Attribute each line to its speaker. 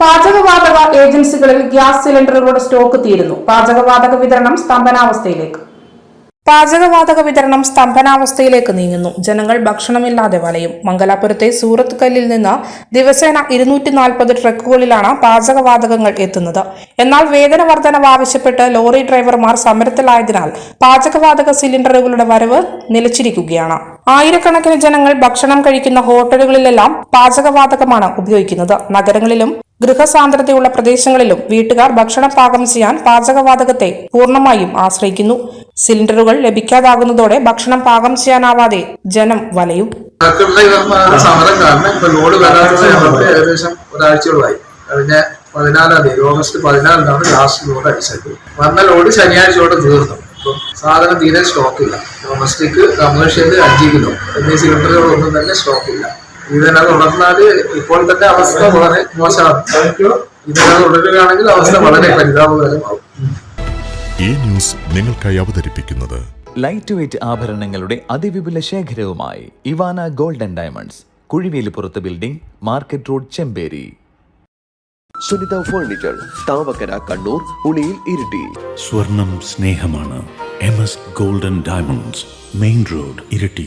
Speaker 1: പാചകവാതക ഏജൻസികളിൽ gas സിലിണ്ടറുകളുടെ stock തീരുന്നു. പാചകവാതക വിതരണം സ്തംഭനാവസ്ഥയിലേക്ക്. പാചകവാതക വിതരണം സ്തംഭനാവസ്ഥയിലേക്ക് നീങ്ങുന്നു. ജനങ്ങൾ ഭക്ഷണമില്ലാതെ വലയും മംഗലാപുരത്തെ സൂറത്ത് കല്ലിൽ നിന്ന് ദിവസേന ഇരുന്നൂറ്റി നാൽപ്പത് ട്രക്കുകളിലാണ് പാചകവാതകങ്ങൾ എത്തുന്നത്. എന്നാൽ വേതന വർധനവ് ആവശ്യപ്പെട്ട് ലോറി ഡ്രൈവർമാർ സമരത്തിലായതിനാൽ പാചകവാതക സിലിണ്ടറുകളുടെ വരവ് നിലച്ചിരിക്കുകയാണ്. ആയിരക്കണക്കിന് ജനങ്ങൾ ഭക്ഷണം കഴിക്കുന്ന ഹോട്ടലുകളിലെല്ലാം പാചകവാതകമാണ് ഉപയോഗിക്കുന്നത്. നഗരങ്ങളിലും ഗൃഹസാന്ദ്രതയുള്ള പ്രദേശങ്ങളിലും വീട്ടുകാർ ഭക്ഷണം പാകം ചെയ്യാൻ പാചകവാതകത്തെ പൂർണമായും ആശ്രയിക്കുന്നു. സിലിണ്ടറുകൾ ലഭിക്കാതാകുന്നതോടെ ഭക്ഷണം പാകം ചെയ്യാനാവാതെ ജനം വലയും.
Speaker 2: സമരം കാരണം ഇപ്പൊ ലോഡ് വരാത്തത് ഞങ്ങൾക്ക് ഏകദേശം ഒരാഴ്ചയോളമായി കഴിഞ്ഞ പതിനാലാം തീയതി ഓഗസ്റ്റ് പതിനാലിനാണ് ലാസ്റ്റ് ലോഡ് അടിച്ചത്. വന്ന ലോഡ് ശനിയാഴ്ചയോടെ തീർന്നു. ഇപ്പം സാധനം തീരെ സ്റ്റോക്ക് ഇല്ല. ഡൊമസ്റ്റിക് കമേഴ്ഷ്യൽ അഞ്ച് കിലോ. എന്നീ സിലിണ്ടറുകളൊന്നും തന്നെ സ്റ്റോക്ക് ഇല്ല. ഇതിനെ തുടർന്നാൽ ഇപ്പോൾ തന്നെ അവസ്ഥ വളരെ മോശമാണ്. ഇതിനെ തുടരുകയാണെങ്കിൽ അവസ്ഥ വളരെ പരിതാപകരമാവും.
Speaker 3: ഈ ന്യൂസ് നിങ്ങൾക്കായി അവതരിപ്പിക്കുന്നത്
Speaker 4: ലൈറ്റ് വെയ്റ്റ് ആഭരണങ്ങളുടെ അതിവിപുല ശേഖരവുമായി Ivana golden diamonds കുഴിവേലിപ്പുറത്ത് building market road Chemperi.
Speaker 5: Sunitha furniture Thavakkara Kannur Uliyil Iritty.
Speaker 6: സ്വർണം സ്നേഹമാണ് M S golden diamonds main road Iritty.